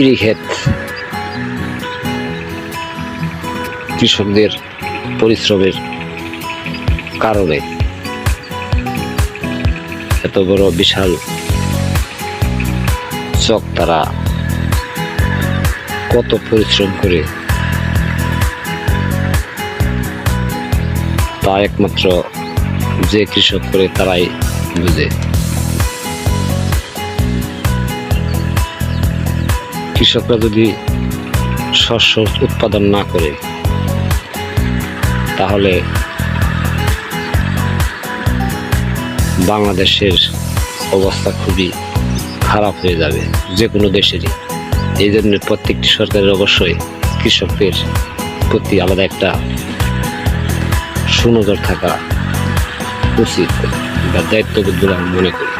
ইরি ক্ষেত কৃষকদের পরিশ্রমের কারণে এত বড় বিশাল চক তারা কত পরিশ্রম করে তা একমাত্র যে কৃষক করে তারাই বুঝে। কৃষকরা যদি শস্য উৎপাদন না করে, তাহলে বাংলাদেশের অবস্থা খুবই খারাপ হয়ে যাবে যে কোনো দেশেরই। এই জন্য প্রত্যেকটি সরকারের অবশ্যই কৃষকদের প্রতি আলাদা একটা সুনজর থাকা উচিত বা দায়িত্ববোধ বলে আমি মনে করি।